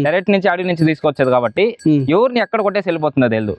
Direct నుంచి అడవి నుంచి తీసుకొచ్చేది కాబట్టి. ఎవరిని ఎక్కడ కొట్టేసి వెళ్ళిపోతుందో తెలియదు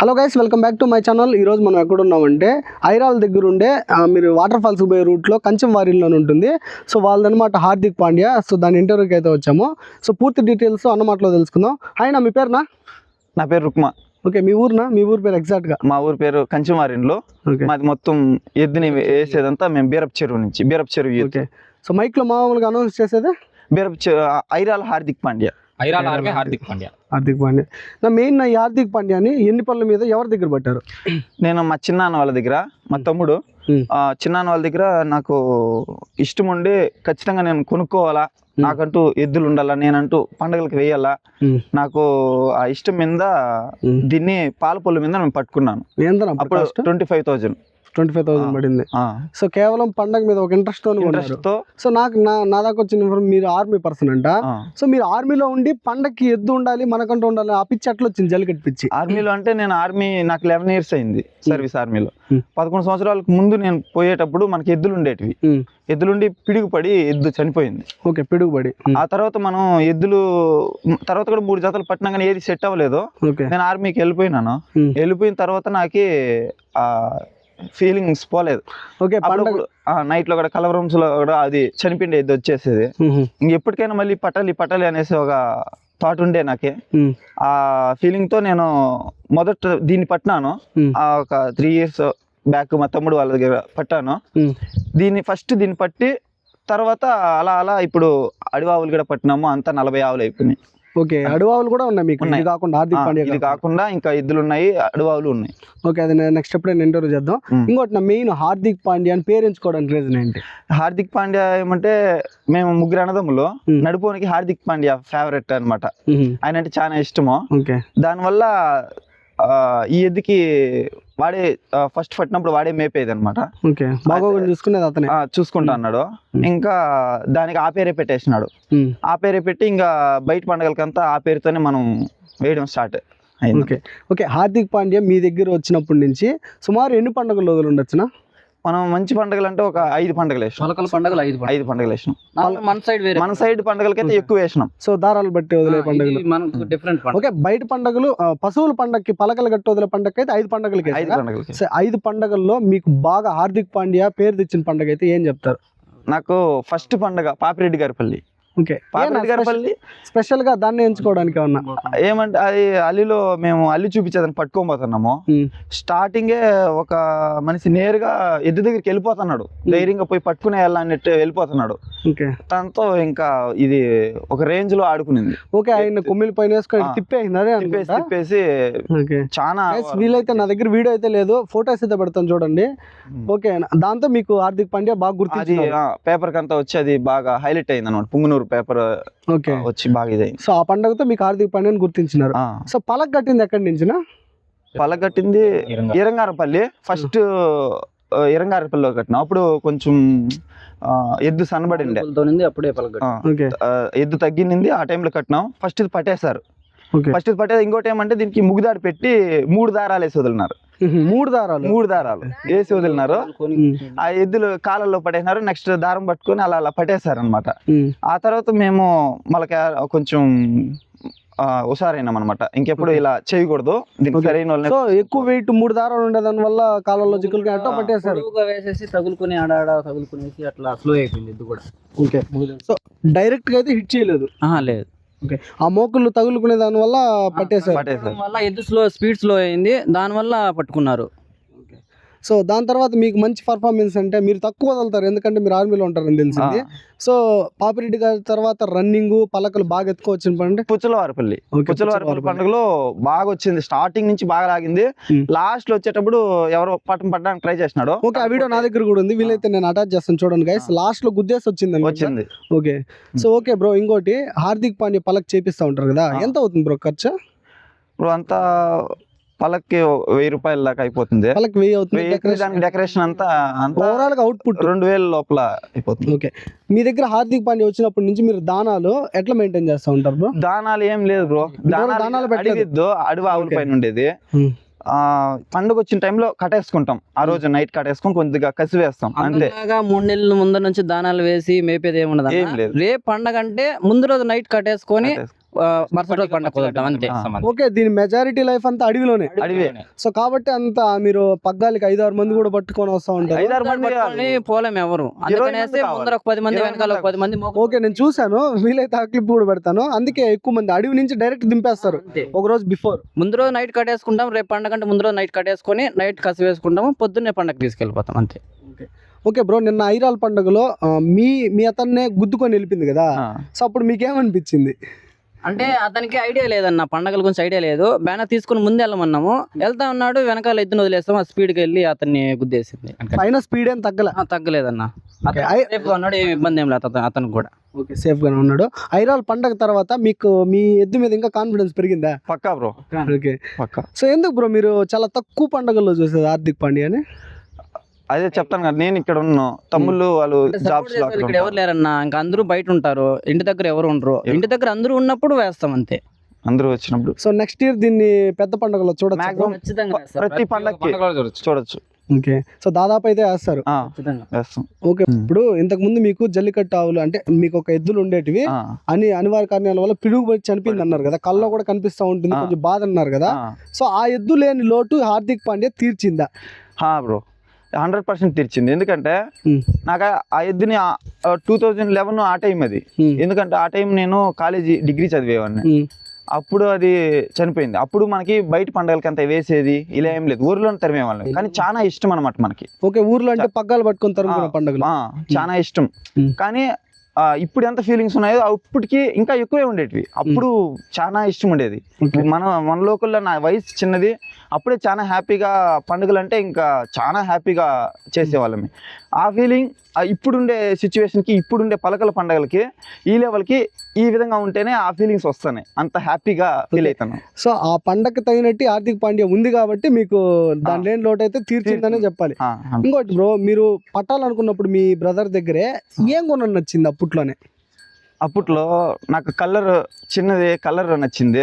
hello guys welcome back to my channel. ఈ రోజు మనం ఎక్కడ ఉన్నామంటే ఐరాల దగ్గర ఉండే మీరు వాటర్ ఫాల్స్ పోయే రూట్లో కంచం వారిలో ఉంటుంది. సో వాళ్ళదనమాట హార్దిక్ పాండ్యా. సో దాని ఇంటర్వ్యూకి అయితే వచ్చాము. సో పూర్తి డీటెయిల్స్ అన్నమాటలో తెలుసుకుందాం. ఆయన మీ పేరునా? నా పేరు రుక్మా. ఓకే మీ ఊరునా? మీ ఊరు పేరు ఎగ్జాక్ట్గా మా ఊరి పేరు కంచిమారిన్లో మాది మొత్తం ఎద్దుని వేసేదంతా మేము బీరప్ చెరువు నుంచి బీరప్ చెరువు. ఓకే. సో మైక్లో మామూలుగా అనౌన్స్ చేసేదే? బీరప్ చెరువు ఐరాల హార్దిక్ పాండ్యా. ఐరాల హార్దిక్ పాండ్యా. హార్దిక్ పాండ్యా. నా మెయిన్ నా ఈ హార్దిక్ పాండ్యాని ఎన్ని పనుల మీద ఎవరి దగ్గర పట్టారు? నేను మా చిన్నాన్న వాళ్ళ దగ్గర మా తమ్ముడు. ఆ, చిన్నాన్న వాళ్ళ దగ్గర నాకు ఇష్టం ఉండి ఖచ్చితంగా నేను కొనుక్కోవాలా నాకంటూ ఎద్దులు ఉండాలా నేనంటూ పండగలకు వేయాలా. నాకు ఆ ఇష్టం మీద. దీన్ని పాల పొల్లు మీద నేను పట్టుకున్నాను. ఎంత అప్పుడు twenty five thousand. Twenty five thousand. పడింది సో కేవలం పండగ మీద ఒక ఇంట్రెస్ట్తో సో నాకు నా నా దాకా వచ్చిన మీరు ఆర్మీ పర్సన్ అంట. సో మీరు ఆర్మీలో ఉండి పండక్కి ఎద్దు ఉండాలి మనకంటూ ఉండాలి ఆ పిచ్చి అట్లా వచ్చింది జల్లికట్ పిచ్చి ఆర్మీలో అంటే నేను ఆర్మీ నాకు లెవెన్ ఇయర్స్ అయింది సర్వీస్ ఆర్మీలో. పదకొండు సంవత్సరాలకు ముందు నేను పోయేటప్పుడు మనకి ఎద్దులు ఉండేటివి. ఎద్దులుండి పిడుగుపడి ఎద్దు చనిపోయింది ఓకే పిడుగుబడి ఉమ్. ఆ తర్వాత మనం ఎద్దులు తర్వాత కూడా మూడు జతలు పట్టినా కానీ ఏది సెట్ అవ్వలేదు నేను ఆర్మీకి వెళ్ళిపోయినాను. వెళ్ళిపోయిన తర్వాత నాకి ఆ ఫీలింగ్స్ పోలేదు. ఓకే పండగ నైట్లో కూడా కలవరమ్స్లో కూడా అది చనిపోయింది ఎద్దు వచ్చేసేది. ఎప్పటికైనా మళ్ళీ పట్టాలి పట్టాలి అనేసి ఒక థాట్ ఉండే నాకే. ఆ ఫీలింగ్తో నేను మొదట దీన్ని పట్టినాను. ఆ ఒక త్రీ ఇయర్స్ బ్యాక్ మా తమ్ముడు వాళ్ళ దగ్గర పట్టాను. దీన్ని ఫస్ట్ దీన్ని పట్టి తర్వాత అలా అలా ఇప్పుడు అడవి ఆవులు కూడా పట్టినాము అంతా నలభై ఆవులు అయిపోయినాయి. ఓకే అడవావులు కూడా ఉన్నాయి మీకు ఇది ఉన్నాయి. కాకుండా హార్దిక్ పాండ్యా ఇది కాకుండా. ఇంకా ఎద్దులు ఉన్నాయి అడవి ఆవులు ఉన్నాయి ఓకే అది నెక్స్ట్ ఎప్పుడైనా ఇంటర్వ్యూ చేద్దాం. ఇంకోటి నా మెయిన్ హార్దిక్ పాండ్యా అని పేరు ఎంచుకోవడానికి రీజన్ ఏంటి హార్దిక్ పాండ్యా ఏమంటే మేము ముగ్గురు అన్నదమ్ములు. నడుపోనికి హార్దిక్ పాండ్యా ఫేవరెట్ అన్నమాట ఉహు. ఆయన అంటే చాలా ఇష్టము ఓకే దానివల్ల ఈ ఎద్దుకి వాడే ఫస్ట్ పట్టినప్పుడు వాడే మేపేది అనమాట బాగోగులు చూసుకునేది అతనే. చూసుకుంటా అన్నాడు. ఇంకా దానికి ఆ పేరే పెట్టేసినాడు. ఆ పేరే పెట్టి ఇంకా బయట పండగలకంతా ఆ పేరుతోనే మనం వేయడం start okay. Okay Hardik Pandya మీ దగ్గర వచ్చినప్పటి నుంచి సుమారు ఎన్ని పండుగల రోజులు ఉండొచ్చునా? మనం మంచి పండుగలు అంటే ఒక ఐదు పండుగలు వేసినాం. మొలకల పండుగలు ఐదు పండుగ ఐదు పండుగలు వేసినాం. మన సైడ్ వేరే మన సైడ్ పండుగలకైతే ఎక్కువ వేసినాం. సో దారాలు బట్టి వదిలే పండుగలు. మనకు డిఫరెంట్ పండుగ. ఓకే బయట పండుగలు ఆ, పశువుల పండగకి పలకలు కట్టి వదిలే పండగకి అయితే ఐదు పండుగలకి ఐదు? పండుగలకి. సో ఐదు పండుగల్లో మీకు బాగా హార్దిక్ పాండ్యా పేరు తెచ్చిన పండుగ అయితే ఏం చెప్తారు? నాకు ఫస్ట్ పండుగ పాపిరెడ్డి గారిపల్లి ఓకే. స్పెషల్గా దాన్ని ఎంచుకోవడానికి ఏమంటే అది అల్లిలో మేము అల్లి చూపించేదని పట్టుకోబోతున్నాము. స్టార్టింగే ఒక మనిషి నేరుగా ఎద్దు దగ్గరికి వెళ్ళిపోతున్నాడు. ధైర్యంగా పోయి పట్టుకునే వెళ్ళాలన్నట్టు వెళ్ళిపోతున్నాడు. ఓకే. దాంతో ఇంకా ఇది ఒక రేంజ్లో ఆడుకునింది. ఓకే ఆయన కొమ్మిలి పైన వేసుకొని. తిప్పేసింది అదే తిప్పేసి తిప్పేసి చాలా వీలైతే నా దగ్గర వీడియో అయితే లేదు ఫోటోస్ అయితే పెడతాను చూడండి. ఓకే దాంతో మీకు హార్దిక్ పాండ్యా బాగా అది గుర్తించి పేపర్ కంతా వచ్చి అది బాగా హైలైట్ అయింది అనమాట పుంగనూరు పేపర్ ఓకే. వచ్చి బాగా ఇదైంది సో ఆ పండుగతో మీకు హార్దిక్ పాండ్యాని గుర్తించినారు. సో పలక్ కట్టింది ఎక్కడి నుంచినా? పలకట్టింది ఇరంగా. ఇరంగారపల్లి. ఫస్ట్ ఇరంగారపల్లిలో కట్టినాం. అప్పుడు కొంచెం ఎద్దు సన్నబడిండే. అప్పుడే ఎద్దు తగ్గింది ఆ టైంలో కట్టినాం. ఫస్ట్ ఇది పట్టేశారు. ఓకే. ఫస్ట్ ఇది పట్టేది ఇంకోటి ఏమంటే దీనికి ముగుదాడు పెట్టి మూడు దారాలు వేసి వదిలినారు. మూడు దారాలు. మూడు దారాలు వేసి వదిలినారు. ఆ ఎద్దులు కాళ్ళల్లో పట్టేసినారు నెక్స్ట్ దారం పట్టుకొని అలా అలా పట్టేశారు అనమాట. ఆ తర్వాత మేము మళ్ళీ కొంచెం హుషారైనాం అనమాట ఇంకెప్పుడు ఇలా చేయకూడదు. దీనికి. సరైన వాళ్ళని సో ఎక్కువ వెయిట్ మూడు దారాలు ఉండే దాని వల్ల కాలంలో అట్టో పట్టేశారు. పొడవుగా వేసేసి తగులుకొని ఆడ ఆడ తగులుకునేసి అట్లా స్లో అయిపోయింది ఇది కూడా. ఓకే. సో డైరెక్ట్గా అయితే హిట్ చేయలేదు. లేదు. ఓకే. ఆ మోకులు తగులుకునే దాని వల్ల పట్టేశారు. పట్టేశారు. వల్ల ఎద్దు స్లో స్పీడ్ స్లో అయింది దాని వల్ల పట్టుకున్నారు. సో దాని తర్వాత మీకు మంచి పర్ఫార్మెన్స్ అంటే మీరు తక్కువ వదులుతారు. ఎందుకంటే మీరు ఆర్మీలో ఉంటారని తెలిసింది. సో పాపిరెడ్డి గారి తర్వాత రన్నింగ్ పలకలు బాగా ఎత్తుకోవచ్చు అంటే పుచ్చలవారిపల్లి. పుచ్చలవారిపల్లి పండుగలో బాగా వచ్చింది స్టార్టింగ్ నుంచి బాగా లాగింది. లాస్ట్లో వచ్చేటప్పుడు ఎవరో పట్టం పట్టడానికి ట్రై చేసినాడు. ఓకే ఆ వీడియో నా దగ్గర కూడా ఉంది. వీలైతే నేను అటాచ్ చేస్తాను చూడండి గైస్ లాస్ట్లో గుద్దేసి వచ్చింది వచ్చింది. ఓకే. సో ఓకే బ్రో ఇంకోటి హార్దిక్ పాండ్యా పలక్ చేపిస్తా ఉంటారు కదా. ఎంత అవుతుంది బ్రో ఖర్చు? ఇప్పుడు అంతా పలక్కి వెయ్యి రూపాయల దాకా అయిపోతుంది. వాళ్ళకి వెయ్యి అవుతుంది దానికి డెకరేషన్ అంతా ఓవరాల్గా అవుట్పుట్ రెండు వేల లోపల అయిపోతుంది. ఓకే మీ దగ్గర హార్దిక్ పాండ్యా వచ్చినప్పటి నుంచి మీరు దానాలు ఎట్లా మెయింటైన్ చేస్తూ ఉంటారు బ్రో దానాలు ఏం లేదు బ్రో దానాలు దానాలు పెట్టలేదు. అడిగిద్దు అడవి ఆవుల. పైన ఉండేది. ఆ పండుగ వచ్చిన టైంలో కట్టేసుకుంటాం. ఆ రోజు నైట్ కట్టేసుకొని కొద్దిగా కసి వేస్తాం అంతే. అంతలాగా మూడు నెలల ముందు నుంచి దానాలు వేసి మేపేది ఏముండదు. రేపు పండగ అంటే ముందు రోజు నైట్ కట్టేసుకొని మరుసటి రోజు పండగ కుదురుతాం అంతే ఓకే దీని మెజారిటీ లైఫ్ అంతా అడవిలోనే. అడవి సో కాబట్టి అంత మీరు పగ్గాలకి ఐదు ఆరు మంది కూడా పట్టుకొని వస్తూ ఉంటారు. ఐదారు మంది పట్టుకొని పోలేం ఎవరు. అందుకనేసి మంది. ముందర ఒక పది మంది వెనకాల ఒక మంది పది మంది ఓకే నేను చూశాను. వీలైతే ఆ క్లిప్ కూడా పెడతాను. అందుకే ఎక్కువ మంది అడవి నుంచి డైరెక్ట్ దింపేస్తారు. ఒక రోజు బిఫోర్ ముందు రోజు నైట్ కట్టేసుకుంటాం రేపు పండగ అంటే ముందు రోజు నైట్ కట్టేసుకొని నైట్ కసి వేసుకుంటాము పొద్దున్నే పండగ తీసుకెళ్ళిపోతాం అంతే. ఓకే. బ్రో నిన్న ఐరాల పండుగలో మీ మీ అతన్నే గుద్దుకొని వెళ్ళింది కదా. సో అప్పుడు మీకేమనిపించింది? అంటే అతనికి ఐడియా లేదన్న పండగల గురించి ఐడియా లేదు. బ్యానర్ తీసుకుని ముందు వెళ్ళమన్నాము. వెళ్తా ఉన్నాడు వెనకాల ఎద్దును వదిలేస్తాం ఆ స్పీడ్కి వెళ్ళి అతన్ని గుద్దేసింది. పైన స్పీడ్ ఏం తగ్గలే. ఆ, తగ్గలేదన్న. సేఫ్గా ఉన్నాడు ఏం ఇబ్బంది ఏం లేదు అతను అతనికి కూడా. ఓకే సేఫ్ గానే ఉన్నాడు. ఐరాల్ పండగ తర్వాత మీకు మీ ఎద్దు మీద ఇంకా కాన్ఫిడెన్స్ పెరిగిందా? పక్కా బ్రో ఓకే. పక్కా. సో ఎందుకు బ్రో మీరు చాలా తక్కువ పండుగల్లో చూసేది హార్దిక్ పాండ్యాని? అదే చెప్తాను కదా నేను ఇక్కడ ఉన్న తమ్ముళ్ళు వాళ్ళు అంటే support జాబ్స్ వాళ్ళు ఇక్కడ ఎవరు లేరన్న? ఇంకా అందరూ బయట ఉంటారు. ఇంటి దగ్గర ఎవరు ఉండరు. ఇంటి దగ్గర అందరూ ఉన్నప్పుడు వేస్తాం అంతే. అందరూ వచ్చినప్పుడు. సో నెక్స్ట్ ఇయర్ దీన్ని పెద్ద పండుగలో చూడొచ్చు? Maximum ఖచ్చితంగా వేస్తాం. ప్రతి పండక్కి చూడొచ్చు. చూడొచ్చు. ఓకే సో దాదాపు అయితే వేస్తారు. ఆ, ఖచ్చితంగా. వేస్తాం. Okay Hmm. ఇప్పుడు ఇంతకు ముందు మీకు జల్లికట్టు ఆవులు అంటే మీకు ఒక ఎద్దులు ఉండేటివి. ఆ, అని అనివార్య కారణాల వల్ల పిడుగు పడి చనిపోయింది అన్నారు కదా. కళ్ళలో కూడా కనిపిస్తా ఉంటుంది. ఆ. కొంచెం బాధ అన్నారు కదా. ఆ. సో ఆ ఎద్దు లేని లోటు హార్దిక్ పాండ్యా తీర్చిందా? హా బ్రో. హండ్రెడ్ పర్సెంట్ తీర్చింది. ఎందుకంటే. నాకు ఆ- ఎద్దుని టూ థౌజండ్ లెవెన్ ఆ టైం అది. ఎందుకంటే ఆ టైం నేను కాలేజీ డిగ్రీ చదివేవాడిని. అప్పుడు అది చనిపోయింది. అప్పుడు మనకి బయట పండగలకి అంత వేసేది ఇలా ఏం లేదు. ఊర్లో తరిమేవాళ్ళం. కానీ చాలా ఇష్టం అనమాట మనకి. ఓకే ఊర్లో అంటే పగ్గాలు పట్టుకొని పండుగలు. ఆ, చాలా ఇష్టం. కానీ ఇప్పుడు ఎంత ఫీలింగ్స్ ఉన్నాయో అప్పటికి ఇంకా ఎక్కువే ఉండేటివి. అప్పుడు చాలా ఇష్టం ఉండేది. మన మన లోకల్లో నా వయసు చిన్నది అప్పుడే చాలా హ్యాపీగా పండుగలు అంటే ఇంకా చాలా హ్యాపీగా చేసేవాళ్ళమి. ఆ ఫీలింగ్ ఇప్పుడుండే సిచ్యువేషన్కి ఇప్పుడుండే పలకల పండుగలకి ఈ లెవెల్కి ఈ విధంగా ఉంటేనే ఆ ఫీలింగ్స్ వస్తున్నాయి అంత హ్యాపీగా ఫీల్ అవుతాను సో ఆ పండగ తగినట్టు హార్దిక్ పాండ్యా ఉంది కాబట్టి మీకు దాని లేని లోటు అయితే తీర్చిందనే చెప్పాలి. ఇంకోటి బ్రో మీరు పట్టాలనుకున్నప్పుడు మీ బ్రదర్ దగ్గరే ఏం కొన నచ్చింది అప్పట్లోనే? అప్పట్లో నాకు కలర్ చిన్నది కలర్ నచ్చింది.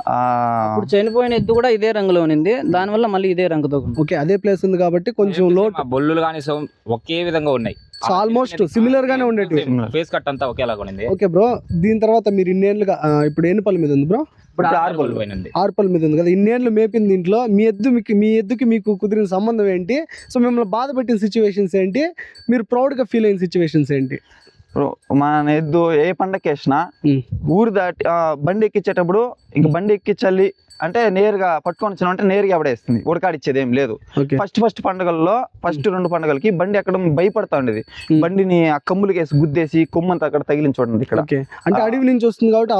ఇప్పుడు చనిపోయిన ఎద్దు కూడా ఇదే రంగులో ఉంది దానివల్ల మళ్ళీ ఇదే రంగుతో ఉంది. ఓకే అదే ప్లేస్ ఉంది కాబట్టి కొంచెం లోటు ఆ బొల్లులు కానీ ఒకే విధంగా ఉన్నాయి. Almost similar గానే ఉండేటివి. ఫేస్ కట్ అంతా ఒకేలాగా ఉంది ఓకే బ్రో దీని తర్వాత మీరు ఇన్నేళ్ళుగా ఇప్పుడు ఎన్ని పళ్ళ మీద ఉంది బ్రో? ఇప్పుడు ఆరు. పోయినండి ఆరు పళ్ళ మీద ఉంది కదా ఇన్నేళ్ళు మేపింది దీంట్లో. మీ ఎద్దు మీకు మీ ఎద్దుకి మీకు కుదిరిన సంబంధం ఏంటి? సో మిమ్మల్ని బాధ పెట్టిన సిచ్యువేషన్స్ ఏంటి? మీరు ప్రౌడ్గా ఫీల్ అయిన సిచ్యువేషన్స్ ఏంటి? మన ఎద్దు ఏ పండగకి వేసినా. ఊరు దాటి ఆ, బండి ఎక్కించేటప్పుడు ఇంక బండి ఎక్కించాలి అంటే నేరుగా పట్టుకొని వచ్చిన అంటే నేరుగా ఎవడేస్తుంది ఉడకాడిచ్చేది ఏం లేదు ఫస్ట్ ఫస్ట్ పండుగల్లో ఫస్ట్ రెండు పండుగలకి బండి ఎక్కడం భయపడతా ఉండేది. బండిని ఆ కమ్ములకి వేసి గుద్దేసి కొమ్మంతా అక్కడ తగిలించి చూడండి ఇక్కడ అంటే. అడవి నుంచి వస్తుంది కాబట్టి.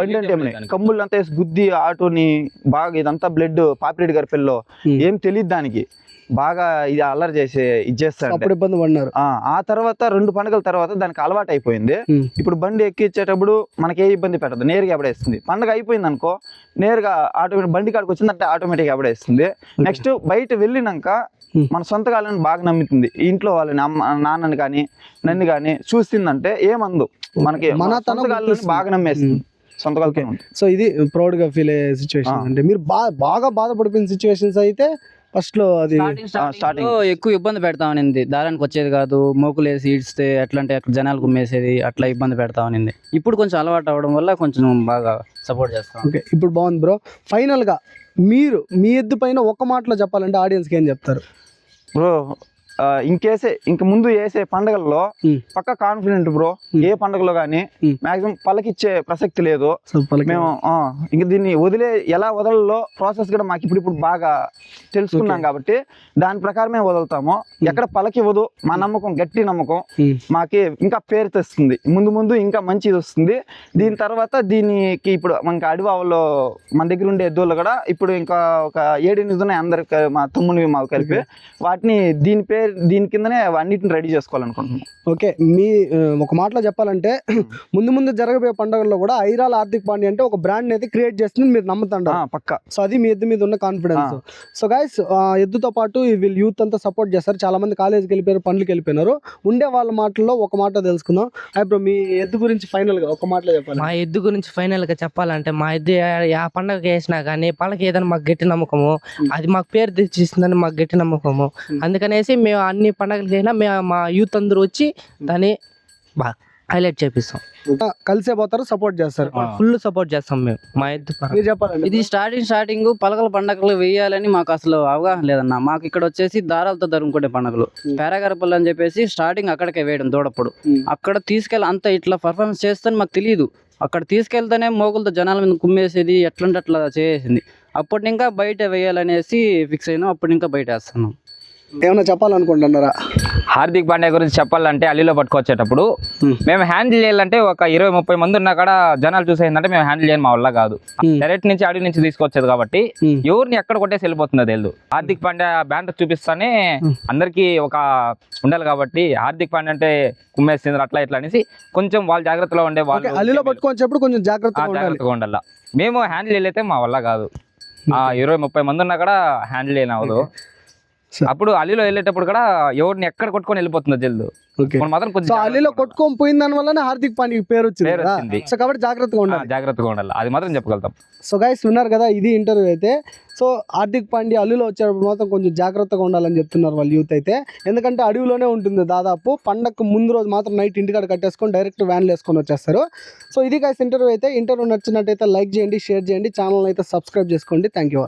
బండి అంటే. కమ్ములు అంతా వేసి గుద్ది ఆటోని బాగా ఇదంతా బ్లడ్ పాపిరెడ్డి గారి పిల్లో. ఏం తెలియదు దానికి బాగా ఇది అల్లరి చేసి ఇది చేస్తాడు ఇబ్బంది పడినారు ఆ ఆ తర్వాత రెండు పండుగల తర్వాత దానికి అలవాటు అయిపోయింది. ఇప్పుడు బండి ఎక్కించేటప్పుడు మనకి ఏ ఇబ్బంది పెట్టదు నేరుగా ఎవడేస్తుంది పండుగ అయిపోయింది అనుకో నేరుగా ఆటోమేటిక్ బండి కాడికి వచ్చిందంటే ఆటోమేటిక్ ఎవడేస్తుంది నెక్స్ట్ బయట వెళ్ళినాక. మన సొంత కాళ్ళని బాగా నమ్ముతుంది. ఇంట్లో వాళ్ళని అమ్మ నాన్నని కానీ నన్ను కానీ చూస్తుందంటే ఏమందు మనకి మన సొంత కాళ్ళని. బాగా నమ్మేస్తుంది. సొంత సో ఇది ప్రౌడ్గా ఫీల్ అయ్యే సిచ్యువేషన్. అంటే మీరు బా- బాగా బాధపడిపోయిన సిచ్యువేషన్స్ అయితే ఫస్ట్లో అది స్టార్టింగ్ ఎక్కువ ఇబ్బంది పెడతా ఉనింది దారానికి వచ్చేది కాదు మోకులు వేసి ఈడ్స్తే ఎట్లా అంటే అక్కడ జనాలు కుమ్మేసేది అట్లా ఇబ్బంది పెడతా ఉనింది ఇప్పుడు కొంచెం అలవాటు అవ్వడం వల్ల కొంచెం బాగా సపోర్ట్ చేస్తాం ఓకే ఇప్పుడు బాగుంది బ్రో. ఫైనల్గా మీరు మీ ఎద్దు పైన ఒక మాటలో చెప్పాలంటే ఆడియన్స్కి ఏం చెప్తారు? బ్రో ఇంకేసే ఇంక ముందు వేసే పండుగల్లో. పక్క కాన్ఫిడెంట్ బ్రో. ఏ పండుగలో కానీ Hmm. మాక్సిమం పలకిచ్చే ప్రసక్తి లేదు మేము ఆ, ఇంక దీన్ని వదిలే ఎలా వదలలో ప్రాసెస్ కూడా మాకు ఇప్పుడు ఇప్పుడు బాగా తెలుసుకున్నాం. కాబట్టి దాని ప్రకారమే వదులుతాము ఎక్కడ పలకివ్వదు మా నమ్మకం గట్టి నమ్మకం. మాకి ఇంకా పేరు తెస్తుంది ముందు ముందు ఇంకా మంచిది వస్తుంది దీని తర్వాత దీనికి ఇప్పుడు మనకి అడివావులో మన దగ్గర ఉండే ఎద్దులు కూడా ఇప్పుడు ఇంకా ఒక ఏడెనిమిది ఉన్నాయి అందరికి మా తమ్ముని మాకు కలిపి వాటిని దీని పేరు దీని కిందనే అన్నిటిని రెడీ చేసుకోవాలనుకుంటున్నాం. ఓకే మీ ఒక మాటలో చెప్పాలంటే ముందు ముందు జరగబోయే పండుగల్లో కూడా ఐరాల ఆర్థిక పాండ్య అంటే ఒక బ్రాండ్ అయితే క్రియేట్ చేస్తుంది మీరు నమ్ముతుంటారు. ఆ, పక్క. సో అది మీ ఎద్దు మీద ఉన్న కాన్ఫిడెన్స్ సో గైస్ ఎద్దుతో పాటు వీళ్ళు యూత్ అంతా సపోర్ట్ చేస్తారు. చాలా మంది కాలేజీకి వెళ్ళిపోయారు పనులకి వెళ్ళిపోయినారు. ఉండే వాళ్ళ మాటల్లో ఒక మాట తెలుసుకుందాం. ఇప్పుడు మీ ఎద్దు గురించి ఫైనల్గా ఒక మాటలో చెప్పాలి. మా ఎద్దు గురించి ఫైనల్గా చెప్పాలంటే మా ఎద్దు ఏ- ఆ పండగ వేసినా కానీ పళ్ళకి ఏదైనా మాకు గట్టి నమ్మకము అది మాకు పేరు తెచ్చిస్తుందని మాకు గట్టి నమ్మకము. అందుకనేసి మేము అన్ని పండగలకి అయినా మేము మా యూత్ అందరూ వచ్చి దాన్ని బాగా హైలైట్ చేపిస్తాం. కలిసే పోతారు సపోర్ట్ చేస్తారు. ఫుల్ సపోర్ట్ చేస్తాం మేము. మా చెప్పాలండి. ఇది స్టార్టింగ్ స్టార్టింగ్ పలకల పండగలు వేయాలని మాకు అసలు అవగాహన లేదన్న. మాకు ఇక్కడ వచ్చేసి దారాలతో ధరుముకునే పండుగలు. పేరాగరపల్లి అని చెప్పేసి స్టార్టింగ్ అక్కడికే వేయడం దూడప్పుడు. అక్కడ తీసుకెళ్ళి అంత ఇట్లా పర్ఫార్మెన్స్ చేస్తాను మాకు తెలియదు అక్కడ తీసుకెళ్తేనే మోగులతో జనాల మీద కుమ్మేసేది ఎట్లంటే అట్లా చేసేసింది. అప్పటి ఇంకా బయట వేయాలనేసి ఫిక్స్ అయినాం అప్పుడు ఇంకా బయట వేస్తున్నాం. ఏమైనా చెప్పాలనుకుంటున్నారా హార్దిక్ పాండ్యా గురించి చెప్పాలంటే అల్లీలో పట్టుకొచ్చేటప్పుడు. మేము హ్యాండిల్ చేయాలంటే ఒక ఇరవై ముప్పై మంది ఉన్నా కూడా జనాలు చూసేందంటే మేము హ్యాండిల్ చేయడం మా వల్ల కాదు. డైరెక్ట్ నుంచి అడవి నుంచి తీసుకొచ్చేది కాబట్టి. ఎవరిని ఎక్కడ కొట్టేసి వెళ్ళిపోతుందో తెలియదు హార్దిక్ పాండ్యా బ్యానర్ చూపిస్తానే. అందరికీ ఒక ఉండాలి కాబట్టి హార్దిక్ పాండ్యా అంటే కుమ్మేసింది అట్లా ఇట్లా అనేసి కొంచెం వాళ్ళు జాగ్రత్తలో ఉండే వాళ్ళు అల్లిలో పట్టుకొచ్చేప్పుడు కొంచెం జాగ్రత్తగా ఉండాలి మేము హ్యాండిల్ చేయలేతే మా వల్ల కాదు ఆ ఇరవై ముప్పై మంది ఉన్నా కూడా హ్యాండిల్ చేయని అవ్వదు సరే. అప్పుడు అల్లిలో వెళ్ళేటప్పుడు కూడా ఎవరిని ఎక్కడ కొట్టుకొని వెళ్ళిపోతుందో జల్దు మాత్రం కొంచెం ఉండాలి. కొట్టుకొని పోయిన దాని వల్లనే హార్దిక్ పాండ్యకి పేరు వచ్చింది. సో కాబట్టి జాగ్రత్తగా ఉండాలి. జాగ్రత్తగా ఉండాలి. అది మాత్రం చెప్పగలుగుతాం. సో గైస్ విన్నారు కదా ఇది ఇంటర్వ్యూ అయితే. సో హార్దిక్ పాండ్యా అల్లులో వచ్చేటప్పుడు మాత్రం కొంచెం జాగ్రత్తగా ఉండాలని చెప్తున్నారు వాళ్ళ యూత్ అయితే. ఎందుకంటే అడవిలోనే ఉంటుంది దాదాపు. పండగకు ముందు రోజు మాత్రం నైట్ ఇంటికాడ కట్టేసుకొని డైరెక్ట్ వ్యాన్లు వేసుకొని వచ్చేస్తారు. సో ఇది గైస్ ఇంటర్వ్యూ అయితే. ఇంటర్వ్యూ నచ్చినట్టయితే లైక్ చేయండి షేర్ చేయండి. ఛానల్ అయితే సబ్స్క్రైబ్ చేసుకోండి. Thank you